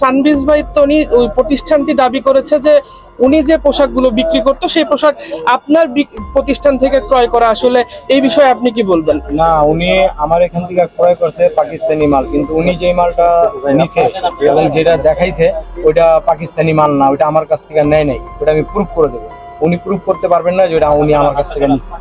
সানবিজ ভাই তনি ওই প্রতিষ্ঠানটি দাবি করেছে যে উনি যে পোশাকগুলো বিক্রি করতো, সেই পোশাক আপনার প্রতিষ্ঠান থেকে ক্রয় করা। আসলে এই বিষয়ে আপনি কি বলবেন? না, উনি আমার এখান থেকে ক্রয় করছে পাকিস্তানি মাল, কিন্তু উনি যে মালটা নিছে এবং যেটা দেখাইছে, ওইটা পাকিস্তানি মাল না, ওইটা আমার কাছ থেকে নেয় নাই ওটা আমি প্রুফ করে দেবো। উনি প্রুফ করতে পারবেন না যে ওটা উনি আমার কাছ থেকে নিছে।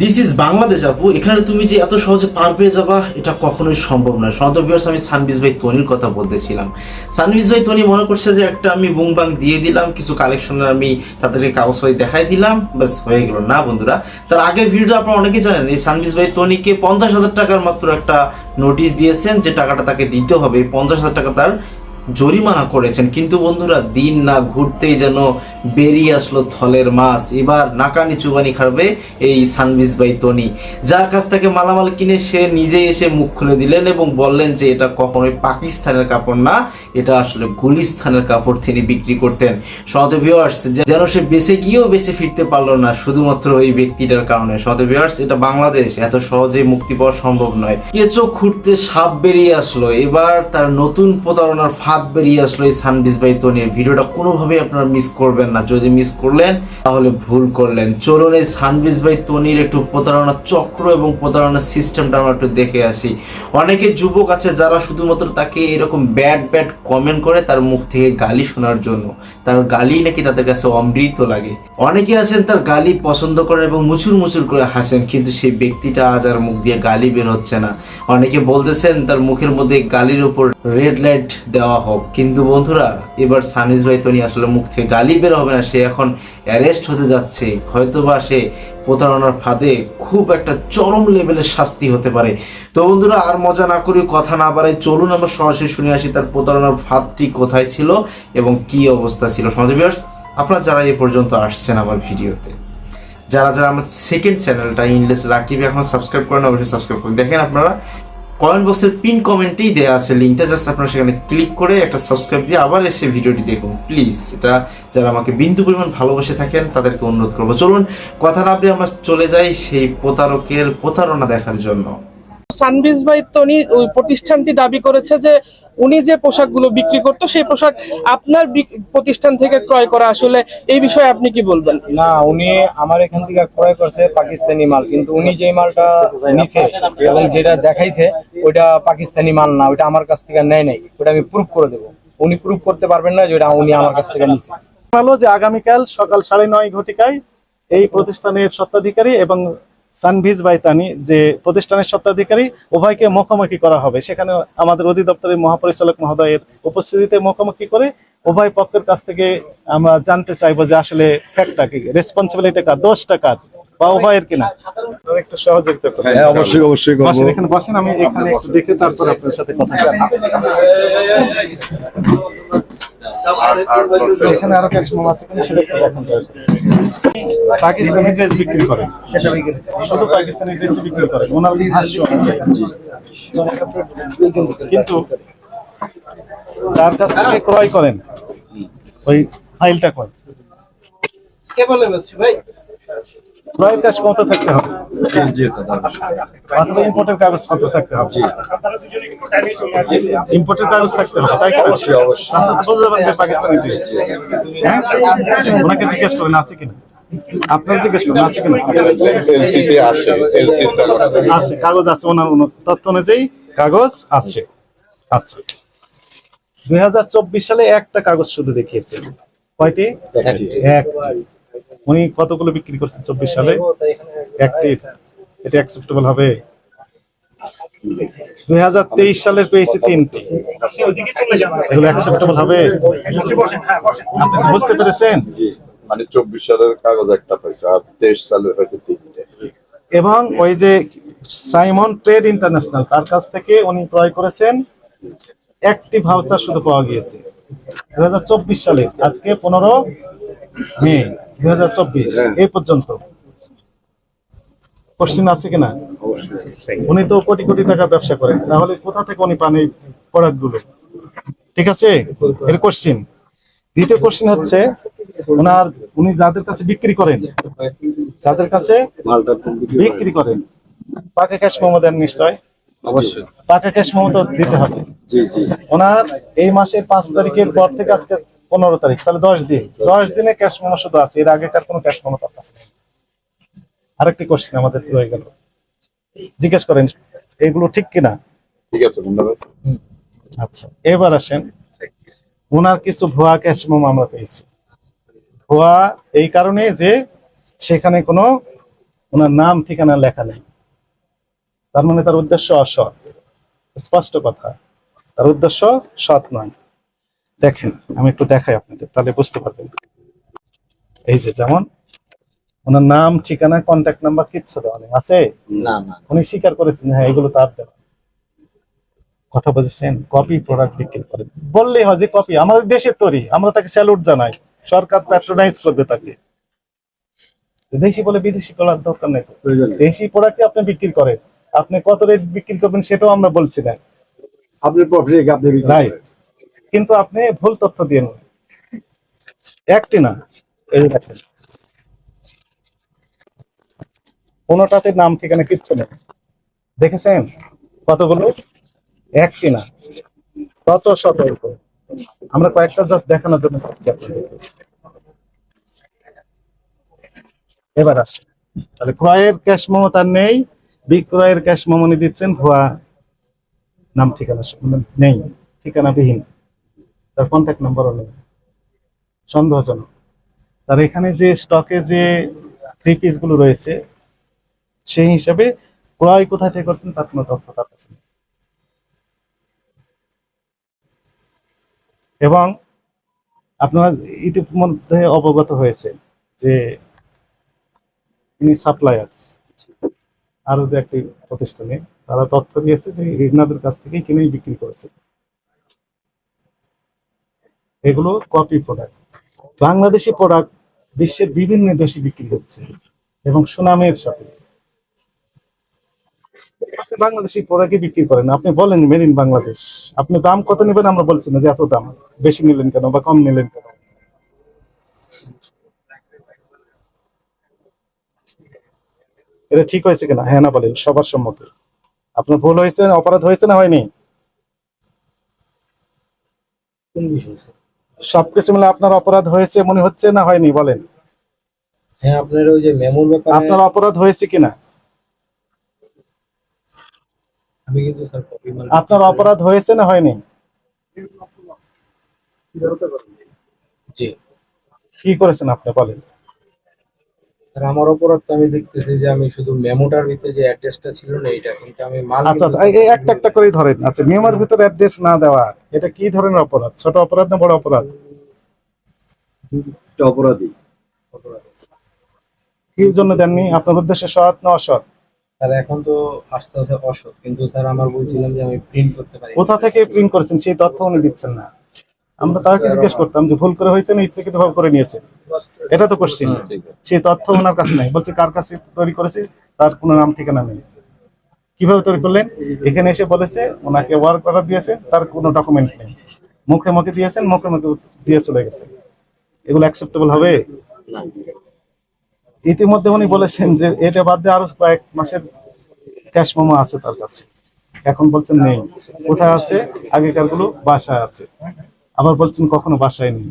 দিস ইজ বাংলাদেশ আপু। এখানে তুমি যে এত সহজে পার পেয়ে যাবা, এটা কখনোই সম্ভব নয়। ভিউয়ার্স আমি সানবিজ ভাই তনির কথা বলতেছিলাম। সানবিজ ভাই তনি মনে করছে যে একটা আমি বুং বাং দিয়ে দিলাম, কিছু কালেকশনের আমি তাদেরকে কাগজ ভাই দেখাই দিলাম বাস হয়ে গেল। না, বন্ধুরা, তার আগে ভিডিও আপনারা অনেকেই জানেন, এই সানবিজ ভাই তনিকে পঞ্চাশ হাজার টাকার মাত্র একটা নোটিশ দিয়েছেন যে টাকাটা তাকে দিতে হবে। এই পঞ্চাশ হাজার টাকা তার জরিমানা করেছেন। কিন্তু বন্ধুরা, দিন না ঘুরতেই যেন বেরিয়ে আসলো থলের মাছ। এবার নাকানি চুবানি খাবে এই সানবিজ বাই তনি। যার কাছ থেকে মালামাল কিনে সে নিজে এসে মুখ খুলে দিলেন এবং বললেন যে, এটা কখনোই পাকিস্তানের কাপড় না, এটা আসলে গুলিস্তানের কাপড় তিনি বিক্রি করতেন। সত ভিউয়ার্স যেন সে বেঁচে গিয়েও বেঁচে ফিরতে পারল না, শুধুমাত্র এই ব্যক্তিটার কারণে। সত ভিউয়ার্স এটা বাংলাদেশ, এত সহজে মুক্তি পাওয়া সম্ভব নয়। কেঁচো খুঁড়তে সাপ বেরিয়ে আসলো, এবার তার নতুন প্রতারণার ফাঁদ বেরিয়ে আসলো এই সানবিজ বাই তনির ভিডিওটা কোনোভাবেই আপনারা মিস করবেন না। যদি মিস করলেন, তাহলে ভুল করলেন। চলুন এই সানবিজ বাই তনির একটু প্রতারণা চক্র এবং প্রতারণার সিস্টেমটা আমরা একটু দেখে আসি। অনেকে যুবক আছে যারা শুধুমাত্র তাকে এরকম ব্যাড ব্যাড কমেন্ট করে তার মুখ থেকে গালি শোনার জন্য। তার গালি নাকি তাদের কাছে অমৃত লাগে। অনেকে আছেন তার গালি পছন্দ করেন এবং মুচুর মুচুর করে হাসেন, কিন্তু সেই ব্যক্তিটা আজ আর মুখ দিয়ে গালি বের হচ্ছে না। অনেকে বলতেছেন তার মুখের মধ্যে গালির উপর রেড লাইট দেওয়া হোক। কিন্তু বন্ধুরা, এবার সানিস ভাই তনি আসলে মুখ থেকে গালি বের হবে না, সে এখন অ্যারেস্ট হতে যাচ্ছে। হয়তোবা সে প্রতারণার ফাঁদে খুব একটা চরম লেভেলের শাস্তি হতে পারে। তো বন্ধুরা, আর মজা না করে কথা না বাড়াই চলুন আমরা সরাসরি শুনে আসি তার প্রতারণার ফাঁদটি কোথায় ছিল এবং কি অবস্থা ছিল। সমাজ আপনারা যারা এ পর্যন্ত আসছেন আমার ভিডিওতে, যারা যারা আমার সেকেন্ড চ্যানেলটা ইনলেস রাকিব এখন সাবস্ক্রাইব করেন অবশ্যই সাবস্ক্রাইব করুন দেখেন আপনারা। কমেন্ট বক্সের পিন কমেন্টেই দেওয়া আছে লিঙ্কটা, জাস্ট আপনারা সেখানে ক্লিক করে একটা সাবস্ক্রাইব দিয়ে আবার এসে ভিডিওটি দেখুন। প্লিজ, এটা যারা আমাকে বিন্দু পরিমাণ ভালোবেসে থাকেন, তাদেরকে অনুরোধ করব। চলুন, কথা না আপনি আমরা চলে যাই সেই প্রতারকের প্রতারণা দেখার জন্য। সানবিজ ভাই তনি ওই প্রতিষ্ঠানটি দাবি করেছে যে উনি যে পোশাকগুলো বিক্রি করতো সেই পোশাক আপনার প্রতিষ্ঠান থেকে ক্রয় করা আসলে এই বিষয়ে আপনি কি বলবেন? না উনি আমার এখান থেকে ক্রয় করছে পাকিস্তানি মাল কিন্তু উনি যে মালটা নিছে এবং যেটা দেখাইছে ওইটা পাকিস্তানি মাল না ওইটা আমার কাছ থেকে নেয় নাই ওটা আমি প্রুফ করে দেবো। উনি প্রুফ করতে পারবেন না যে ওটা উনি আমার কাছ থেকে নিছে। জানালো যে আগামীকাল সকাল সাড়ে নয় ঘটিকায় এই প্রতিষ্ঠানের স্বত্বাধিকারী এবং সানভিজ বাইতানি যে প্রতিষ্ঠানের স্বত্বাধিকারী উভয়কে মুখোমুখি করা হবে। সেখানে আমাদের অধিদপ্তরের মহাপরিচালক মহোদয়ের উপস্থিতিতে মুখোমুখি করে উভয় পক্ষের কাছ থেকে আমরা জানতে চাইব যে আসলে ফ্যাক্টটা কি রেসপন্সিবিলিটি কার দোষটা কার বা উভয়ের কিনা। একটু সহযোগিতা করবেন হ্যাঁ অবশ্যই অবশ্যই বসেন এখানে বসেন আমি এখানে একটু দেখে তারপর আপনার সাথে কথা বলব। এখানে আরও ক্যাশ মোম আছে কিনা সেটা একটু দেখেন। পাকিস্তানি ড্রেস বিক্রি করে। শুধু পাকিস্তানি ড্রেস বিক্রি করে। ওনার ভাষ্য কিন্তু যার কাছ থেকে ক্রয় করেন ওই ফাইলটা কয় ক্রয়ের কাজ কত থাকতে হবে। অথবা ইম্পোর্টের কাগজ কত থাকতে হবে। ইম্পোর্টের কাগজ থাকতে হবে তাই কি অবশ্যই, অবশ্যই। তাছাড়া তো যে পাকিস্তানি ড্রেস হ্যাঁ? ওনাকে জিজ্ঞেস করেন আছে কিনা? আপনার জিজ্ঞেস করেন আছে কিনা? এলসিতে আসে এলসিতে আছে কাগজ আছে ওনার তথ্য অনুযায়ী কাগজ আছে। আচ্ছা। দুই হাজার চব্বিশ সালে একটা কাগজ শুধু দেখিয়েছে কয়টি? একটি। উনি কতগুলো বিক্রি করছেন চব্বিশ সালে? একটি। এটা অ্যাকসেপ্টেবল হবে? দুই হাজার তেইশ সালের পেয়েছি তিনটি। এগুলো অ্যাকসেপ্টেবল হবে? বুঝতে পেরেছেন? মানে চব্বিশ সালের কাগজ একটা পাইছে আর তেইশ সালের হয়তো তিনটে। এবং ওই যে সাইমন ট্রেড ইন্টারন্যাশনাল তার কাছ থেকে উনি ক্রয় করেছেন একটি ভাউচার শুধু পাওয়া গিয়েছে। দু সালে আজকে পনেরো মে দু এই পর্যন্ত। কোশ্চিন আছে কিনা? উনি তো কোটি কোটি টাকা ব্যবসা করেন তাহলে কোথা থেকে উনি পান এই প্রোডাক্টগুলো? ঠিক আছে? এর কোশ্চিন দ্বিতীয় কোশ্চিন হচ্ছে ওনার উনি যাদের কাছে বিক্রি করেন যাদের কাছে বিক্রি করেন। পাকা ক্যাশ মোমো দেন নিশ্চয়? অবশ্যই। পাকা ক্যাশ মোমো তো দিতে হবে। ওনার এই মাসের পাঁচ তারিখের পর থেকে আজকে পনেরো তারিখ তাহলে দশ দিন। দশ দিনে ক্যাশ মেমো শুধু আছে এর আগেকার কোনো ক্যাশ মেমো তার কাছে আরেকটি কোশ্চেন আমাদের রয়ে গেল। জিজ্ঞেস করেন এগুলো ঠিক কিনা? ঠিক আছে ধন্যবাদ। আচ্ছা এবার আসেন। ওনার কিছু ভুয়া ক্যাশ মেমো আমরা পেয়েছি। ভুয়া এই কারণে যে সেখানে কোনো ওনার নাম ঠিকানা লেখা নেই। তার মানে তার উদ্দেশ্য অসৎ। স্পষ্ট কথা। তার উদ্দেশ্য সৎ নয়। দেখেন আমি একটু দেখাই আপনাদের তাহলে বুঝতে পারবেন। এই যে যেমন ওনার নাম ঠিকানা কন্ট্যাক্ট নাম্বার কিচ্ছু দেওয়া নেই। আছে? না না। উনি স্বীকার করেছেন হ্যাঁ এগুলো তার দেওয়া কথা বুঝেছেন কপি প্রোডাক্ট বিক্রি করে। বললেই হয় যে কপি আমাদের দেশের তৈরি আমরা তাকে স্যালুট জানাই। সরকার প্যাট্রোনাইজ করবে তাকে। দেশি বলে বিদেশি করার দরকার নেই দেশি প্রোডাক্ট আপনি বিক্রি করেন। আপনি কত রেট বিক্রি করবেন সেটাও আমরা বলছি না। আপনি প্রফিট আপনি রাইট কিন্তু আপনি ভুল তথ্য দিয়ে একটি না এই যে দেখেন। কোনোটাতে নাম ঠিকানা কিচ্ছু নেই। দেখেছেন কতগুলো? একটি না কত সতর্ক? আমরা কয়েকটা জাস্ট দেখানোর জন্য এবার আসে। তাহলে ক্রয়ের ক্যাশ মোমো তার নেই, বিক্রয়ের ক্যাশ মেমো দিচ্ছেন ভুয়া নাম, ঠিকানা মানে নেই, ঠিকানাবিহীন। তার কন্ট্যাক্ট নাম্বারও নেই। সন্দেহজনক। তার এখানে যে স্টকে যে থ্রি পিসগুলো রয়েছে, সেই হিসাবে ক্রয় কোথায় থেকে করছেন তার কোনো তথ্য তার কাছে নেই। এবং আপনারা ইতিমধ্যে অবগত হয়েছে যে ইনি সাপ্লায়ার আরও দু একটি প্রতিষ্ঠানে। তারা তথ্য দিয়েছে যে এনাদের কাছ থেকেই কিনে বিক্রি করেছে। এগুলো কপি প্রোডাক্ট বাংলাদেশি প্রোডাক্ট বিশ্বের বিভিন্ন দেশে বিক্রি হচ্ছে এবং সুনামের সাথে। বাংলাদেশি প্রোডাক্টই বিক্রি করেন। আপনি বলেন মেড ইন বাংলাদেশ আপনি দাম কত নেবেন আমরা বলছি না যে এত দাম। বেশি নিলেন কেন বা কম নিলেন কেন? এটা ঠিক হয়েছে কিনা? হ্যাঁ না বলেন সবার সম্মুখে। আপনার ভুল হয়েছে অপরাধ হয়েছে না হয়নি? সবকিছু মিলে আপনার অপরাধ হয়েছে মনে হচ্ছে না হয়নি? বলেন। হ্যাঁ আপনার ওই যে মেমোর ব্যাপারে আপনার অপরাধ হয়েছে কিনা? আমি কিন্তু স্যার কপি মাল আপনার অপরাধ হয়েছে না হয়নি? জি। কি করেছেন আপনি বলেন। স্যার আমার অপরাধ তো আমি দেখতেছি যে আমি শুধু মেমোটার ভিতরে যে অ্যাড্রেসটা ছিল না এটা কিন্তু আমি মাল আচ্ছা এই এই একটা একটা করেই ধরেন। আচ্ছা মেমোর ভিতরে অ্যাড্রেস না দেওয়া এটা কি ধরনের অপরাধ? ছোট অপরাধ না বড় অপরাধ? অপরাধী অপরাধ। কি জন্য দেননি? আপনার উদ্দেশ্যে সৎ না অসৎ? স্যার এখন তো আস্তে আস্তে অসৎ। কিন্তু স্যার আমার বলছিলাম যে আমি প্রিন্ট করতে পারি। কোথা থেকে প্রিন্ট করেছেন? সেই তথ্য উনি দিচ্ছেন না। আমরা তাকে জিজ্ঞেস করতাম যে ভুল করে হয়েছে না ইচ্ছাকৃত ভাবে করে নিয়েছে। এটা তো কোশ্চিন সেই তথ্য ওনার কাছে নাই। বলছে কার কাছে তৈরি করেছে? তার কোনো নাম ঠিকানা নেই। কীভাবে তৈরি করলেন? এখানে এসে বলেছে ওনাকে ওয়ার্ক অর্ডার দিয়েছে তার কোনো ডকুমেন্ট নেই। মুখে মুখে দিয়েছেন মুখে মুখে দিয়ে চলে গেছে। এগুলো অ্যাকসেপ্টেবল হবে? ইতিমধ্যে উনি বলেছেন যে এটা বাদ দিয়ে আরও কয়েক মাসের ক্যাশ মোমো আছে তার কাছে। এখন বলছেন নেই। কোথায় আছে? আগেকারগুলো বাসায় আছে। আবার বলছেন কখনো বাসায় নেই।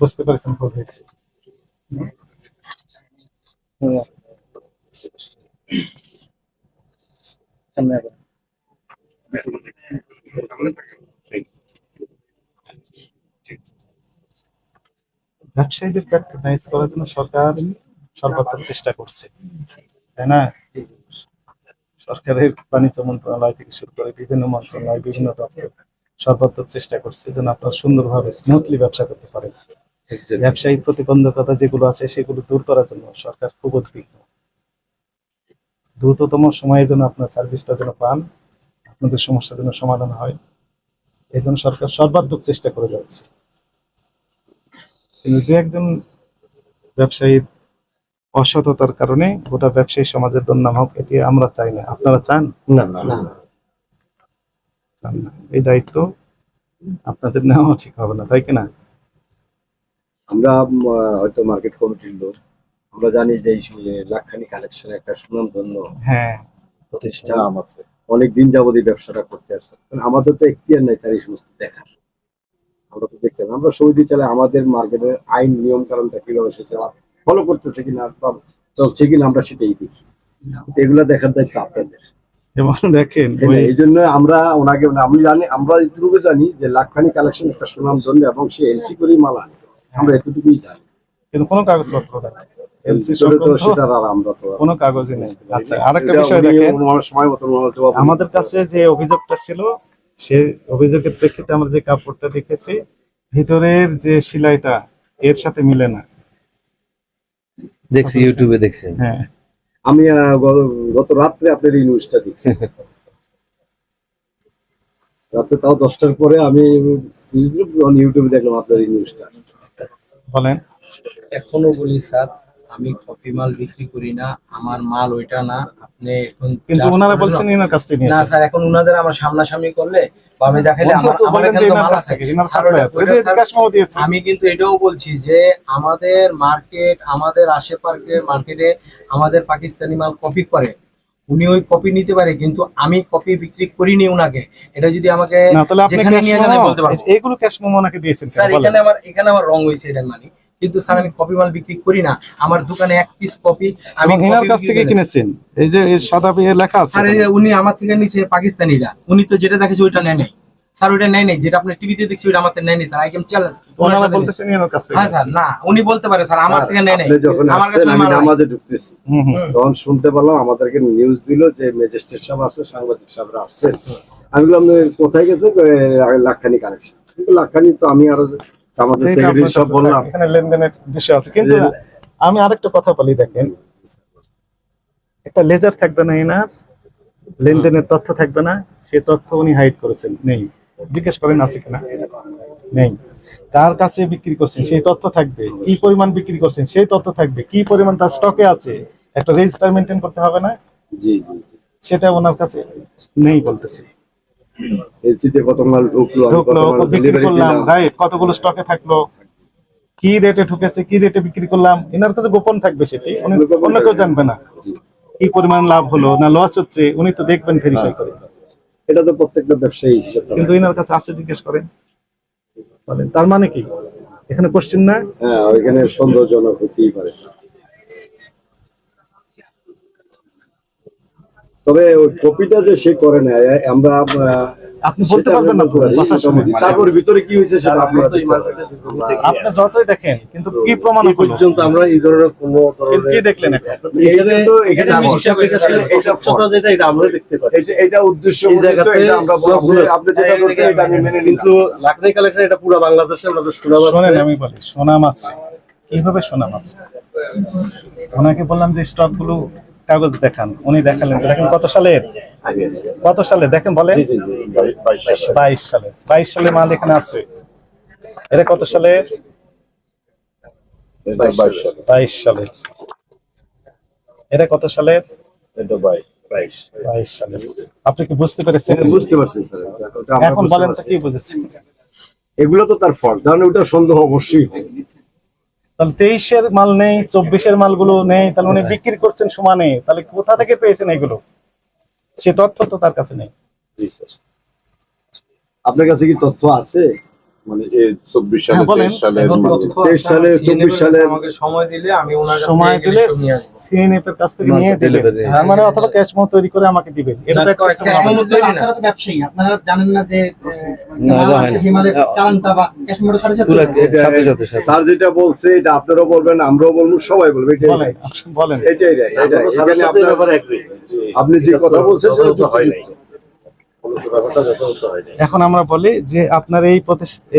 বুঝতে পেরেছেন ব্যবসায়ীদের প্যাট্রোনাইজ করার জন্য সরকার সর্বাত্মক চেষ্টা করছে। তাই না? সরকারের বাণিজ্য মন্ত্রণালয় থেকে শুরু করে বিভিন্ন মন্ত্রণালয় বিভিন্ন দপ্তর সর্বাত্মক চেষ্টা করছে যেন আপনারা সুন্দরভাবে স্মুথলি ব্যবসা করতে পারেন। ব্যবসায়িক প্রতিবন্ধকতা যেগুলো আছে সেগুলো দূর করার জন্য সরকার খুব উদ্বিগ্ন। দ্রুততম সময়ে যেন আপনার সার্ভিসটা যেন পান আপনাদের সমস্যা যেন সমাধান হয় এই জন্য সরকার সর্বাত্মক চেষ্টা করে যাচ্ছে। কিন্তু দু একজন ব্যবসায়ীর অসততার কারণে গোটা ব্যবসায়ী সমাজের দুর্নাম হোক এটি আমরা চাই না। আপনারা চান? না না চান না। এই দায়িত্ব আপনাদের নেওয়া ঠিক হবে না তাই কিনা আমরা হয়তো মার্কেট কমিটির লোক। আমরা জানি যে লাখখানি কালেকশন একটা সুনামধন্য হ্যাঁ। প্রতিষ্ঠান অনেক দিন যাবত এই ব্যবসাটা করতে আসছে। কারণ আমাদের তো এখতিয়ার নাই তার এই সমস্ত দেখার। আমরা তো দেখতে আমরা সমিতি চালে আমাদের মার্কেটের আইন নিয়ম কারণটা কীভাবে সে ফলো করতেছে কিনা বা চলছে কিনা আমরা সেটাই দেখি। এগুলা দেখার দায়িত্ব আপনাদের। এবং দেখেন এই জন্য আমরা ওনাকে মানে আমি জানি আমরা এটুকু জানি যে লাখখানি কালেকশন একটা সুনাম ধন্য এবং সে এলসি করেই মাল আনে। আমরা এতটুকুই জানি। কিন্তু কোনো কাগজপত্র নেই এলসি কোনো কাগজই নেই। আচ্ছা আরেকটা বিষয় দেখেন। আমাদের কাছে যে অভিযোগটা ছিল সে অভিযোগের প্রেক্ষিতে আমরা যে কাপড়টা দেখেছি ভিতরের যে সেলাইটা এর সাথে মিলে না। দেখছি ইউটিউবে দেখছি হ্যাঁ। আমি আহ, গত রাত্রে আপনার এই নিউজটা দেখছি। রাত্রে তাও দশটার পরে আমি ইউটিউবে দেখলাম আপনার এই নিউজটা বলেন। এখনও বলি স্যার আমি কপি মাল বিক্রি করি না আমার মাল ওইটা না আপনি এখন কিন্তু ওনারা বলছেন। এনার কাছ থেকে না স্যার এখন উনাদের আমার সামনাসামনি করলে বা আমি দেখাইলে আমার এখানে মাল আছে। আমি কিন্তু এটাও বলছি যে আমাদের মার্কেট আমাদের আশেপাশে মার্কেটে আমাদের পাকিস্তানি মাল কপি করে। উনি ওই কপি নিতে পারে কিন্তু আমি কপি বিক্রি করিনি উনাকে। এটা যদি আমাকে যেখানে ক্যাশ নিয়ে যান বলতে পারব। এইগুলো ক্যাশ মোমো নাকি দিয়েছেন স্যার এখানে আমার এখানে আমার রং হয়েছে এটা মানে। কিন্তু স্যার আমি কপি মাল বিক্রি করি না। আমার দোকানে এক পিস কপি আমি copy কাছ থেকে কিনেছেন। এই যে সাদা লেখা আছে স্যার উনি আমার থেকে নিচে পাকিস্তানিরা। উনি তো যেটা দেখেছে ওইটা নেয় নাই। স্যার ওটা নেয় নাই। যেটা আপনি টিভিতে দেখছি ওটা আমার থেকে নেয় নাই স্যার। আই ক্যান চ্যালেঞ্জ ওনারা বলতেছেন এনার কাছ থেকে হ্যাঁ স্যার না উনি বলতে পারে স্যার আমার থেকে নেয় নাই। আমার কাছে আমি নামাজে ঢুকতেছি। হুম হুম। তখন শুনতে পেলাম আমাদেরকে নিউজ দিল যে ম্যাজিস্ট্রেট সাহেব আসছে সাংবাদিক সাহেবরা আসছে। আমি বললাম কোথায় গেছে? কয়, "এ, লাখখানি কালেকশন কিন্তু লাখখানি তো আমি আরও আমাদের এইটা সেক্রেটারি আপনার সব বললাম। এখানে লেনদেনের বিষয় আছে। কিন্তু আমি আরেকটা কথা বলি দেখেন। একটা লেজার থাকবে না এনার লেনদেনের তথ্য থাকবে না সে তথ্য উনি হাইড করেছেন। নেই। জিজ্ঞেস করেন আছে কিনা? নেই। কার কাছে বিক্রি করছেন? সেই তথ্য থাকবে। কি পরিমাণ বিক্রি করছেন? সেই তথ্য থাকবে। কি পরিমাণ তার স্টকে আছে? একটা রেজিস্টার মেনটেন করতে হবে না? সেটা ওনার কাছে নেই বলতেছে। এলসিতে কত মাল ঢুকলো ঢুকলো বিক্রি করলাম রাইট কতগুলো স্টকে থাকল? কি রেটে ঢুকেছে কি রেটে বিক্রি করলাম? এনার কাছে গোপন থাকবে সেটি অন্য কেউ জানবে না। কি পরিমাণ লাভ হলো না লস হচ্ছে উনি তো দেখবেন ভেরিফাই করে। এটা তো প্রত্যেকটা ব্যবসায়ী হিসেব। কিন্তু এনার কাছে আছে জিজ্ঞেস করেন। বলেন তার মানে কি? এখানে কোশ্চেন না? হ্যাঁ ওইখানে সন্দেহজনক হতেই পারে। তবে ওই কপিটা যে সে করে না আমরা আপনি বলতে পারবেন না আমরা শুনে তারপর ভিতরে কি হয়েছে সেটা আপনারা আপনি যতই দেখেন কিন্তু কি প্রমাণ পর্যন্ত আমরা এই ধরনের কোনো কিন্তু কি দেখলেন এখন? তো এখানে এটা আমার- এটা এটা যেটা এটা আমরা দেখতে পারি এটা- এটা উদ্দেশ্য এই জায়গাতে এটা আমরা ভুল আপনি যেটা বলছেন এটা আমি মেনে কিন্তু লাকড়ি কালেকশন এটা পুরো বাংলাদেশে আমাদের সুনাম শোনেন আছে আমি বলি সোনাম আছে। কীভাবে সোনাম আছে? ওনাকে বললাম যে স্টকগুলো কাগজ দেখান উনি দেখালেন। দেখেন কত সালের কত সালে? দেখেন বলে বাইশ সালে। বাইশ সালে। মাল এখানে আছে। এটা কত সালের বাইশ সালের এটা কত সালের বাইশ সালের আপনি কি বুঝতে পেরেছেন? বুঝতে পারছি এখন বলেন তো কি বুঝেছেন? এগুলো তো তার ফল কারণ ওটা সন্দেহ অবশ্যই। তাহলে তেইশের মাল নেই চব্বিশের মালগুলো নেই তাহলে উনি বিক্রি করছেন সমানে তাহলে কোথা থেকে পেয়েছেন এগুলো? সে তথ্য তো তার কাছে নেই। আপনার কাছে কি তথ্য আছে? মানে চব্বিশ সালে হ্যাঁ, তেইশ সালে তেইশ সালে, চব্বিশ সালে- আমাকে সময় দিলে আমি ওনার সময় দিলে এগুলো সব নিয়ে আসব। সিএনএফ এর কাছ থেকে নিয়ে দিবেন মানে অথবা ক্যাশ মো তৈরি করে আমাকে দিবেন। এটা তো না, acceptable cash হবে memo না। তৈরি না। আপনারা তো ব্যবসায়ী আপনারা জানেন না যে না, মাল জানেন। আসছে, সেই মালের চালানটা বা ক্যাশ মোড়ের সাথে সাথে পুরো এটা- সাথে সাথে সাথে। স্যার যেটা বলছে এটা আপনারাও বলবেন আমরাও বলব সবাই বলবে এটাই। বলেন আপনি এটাই এখানে আপনার- আপনি যে কথা বলছেন সেটা যথাযথ হয় নাই। যুক্তিযুক্ত। ব্যাপারটা যথাযথ হয় নাই। এখন আমরা বলি যে আপনার এই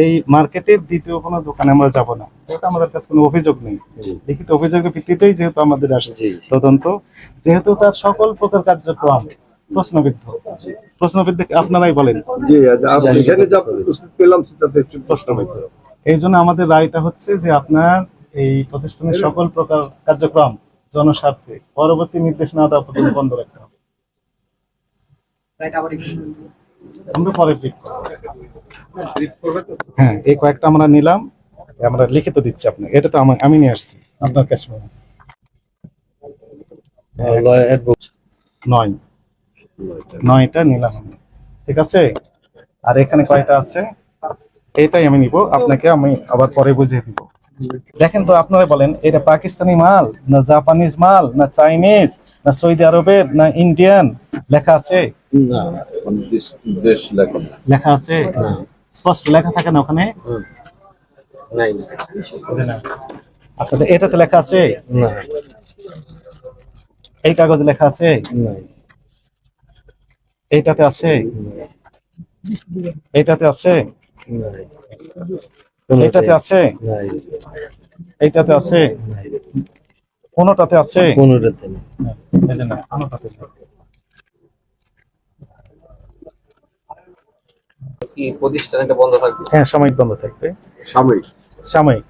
এই মার্কেটের দ্বিতীয় কোনো দোকানে আমরা যাব না। আমাদের কাছে কোনো অভিযোগ নেই। লিখিত অভিযোগের ভিত্তিতেই যেহেতু আমাদের আসছে তদন্ত যেহেতু তার সকল প্রকার কার্যক্রম প্রশ্নবিদ্ধ। প্রশ্নবিদ্ধ আপনারাই বলেন? একটু প্রশ্নবিদ্ধ। এই জন্য আমাদের রায়টা হচ্ছে যে আপনার এই প্রতিষ্ঠানের সকল প্রকার কার্যক্রম জনস্বার্থে পরবর্তী নির্দেশনা দেওয়া পর্যন্ত বন্ধ রাখতে হবে। আমরা পরে ব্রিফ করব। হ্যাঁ এই কয়েকটা আমরা নিলাম আমরা লিখিত দিচ্ছি আপনাকে। এটা তো আমি নিয়ে আসছি আপনার মেমো নয়। নয়টা নিলাম ঠিক আছে? আর এখানে কয়টা আছে? এইটাই আমি নিব আপনাকে আমি আবার পরে বুঝিয়ে দিব। দেখেন তো আপনারা বলেন এটা পাকিস্তানি মাল না জাপানিজ মাল না চাইনিজ না সৌদি আরবের না ইন্ডিয়ান লেখা আছে। না দেশ- দেশ লেখা। লেখা আছে? স্পষ্ট লেখা থাকে না ওখানে? আচ্ছা এটাতে লেখা আছে? এই কাগজে লেখা আছে? এইটাতে আছে? এইটাতে আছে? এইটাতে আছে? এইটাতে আছে? কোনোটাতে আছে? হ্যাঁ, না, কোনোটাতে প্রতিষ্ঠান এটা প্রতিষ্ঠানটা বন্ধ থাকবে? হ্যাঁ সাময়িক বন্ধ থাকবে। সাময়িক? সাময়িক।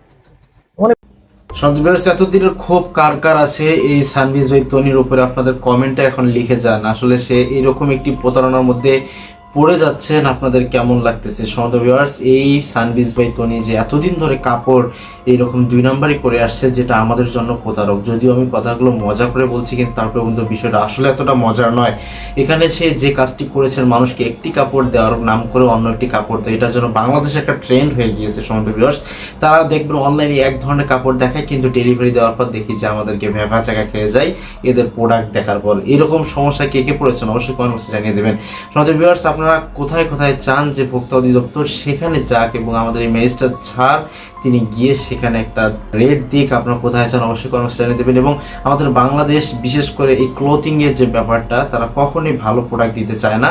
সন্তোষ এতদিনের ক্ষোভ কার কার আছে এই সানভিজ ভাই তনির উপরে। আপনাদের কমেন্টটা এখন লিখে যান। আসলে সে এরকম একটি প্রতারণার মধ্যে পড়ে যাচ্ছেন, আপনাদের কেমন লাগতেছে? সন্ত ভিউয়ার্স এই সানভিজ ভাই তনি যে এতদিন ধরে কাপড় এইরকম দুই নাম্বারই করে আসছে, যেটা আমাদের জন্য প্রতারক। যদিও আমি কথাগুলো মজা করে বলছি, কিন্তু তারপরে কিন্তু বিষয়টা আসলে এতটা মজার নয়। এখানে সে যে কাজটি করেছেন, মানুষকে একটি কাপড় দেওয়ার নাম করে অন্য একটি কাপড় দেয়। এটার জন্য বাংলাদেশে একটা ট্রেন্ড হয়ে গিয়েছে সন্ত ভিউয়ার্স তারা দেখবেন অনলাইনে এক ধরনের কাপড় দেখায়, কিন্তু ডেলিভারি দেওয়ার পর দেখি যে আমাদেরকে ভেপা চাকা খেয়ে যায়, এদের প্রোডাক্ট দেখার পর। এরকম সমস্যা কে কে পড়েছেন? অবশ্যই কমেন্ট জানিয়ে দেবেন। ভিউয়ার্স আপনারা কোথায় কোথায় চান যে ভোক্তা অধিদপ্তর, সেখানে যাক এবং আমাদের এই মেজটা ছাড়। তিনি গিয়ে সেখানে একটা রেট দিক, আপনারা কোথায় চান অবশ্যই জানিয়ে দেবেন এবং আমাদের বাংলাদেশ, বিশেষ করে এই ক্লোথিং এর যে ব্যাপারটা, তারা কখনোই ভালো প্রোডাক্ট দিতে চায় না।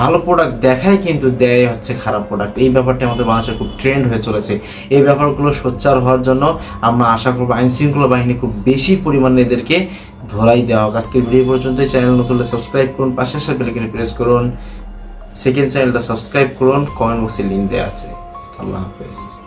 ভালো প্রোডাক্ট দেখায় কিন্তু দেয় হচ্ছে খারাপ প্রোডাক্ট এই ব্যাপারটা আমাদের বাংলাদেশে খুব ট্রেন্ড হয়ে চলেছে। এই ব্যাপারগুলো সোচ্চার হওয়ার জন্য আমরা আশা করব আইন শৃঙ্খলা বাহিনী খুব বেশি পরিমাণে এদেরকে ধরাই দেওয়া হোক। আজকের ভিডিও পর্যন্ত চ্যানেল নতুন সাবস্ক্রাইব করুন, পাশে বেলকে প্রেস করুন। সেকেন্ড চ্যানেলটা সাবস্ক্রাইব করুন কমেন্ট বক্সে লিঙ্ক দেওয়া আছে। আল্লাহ হাফেজ।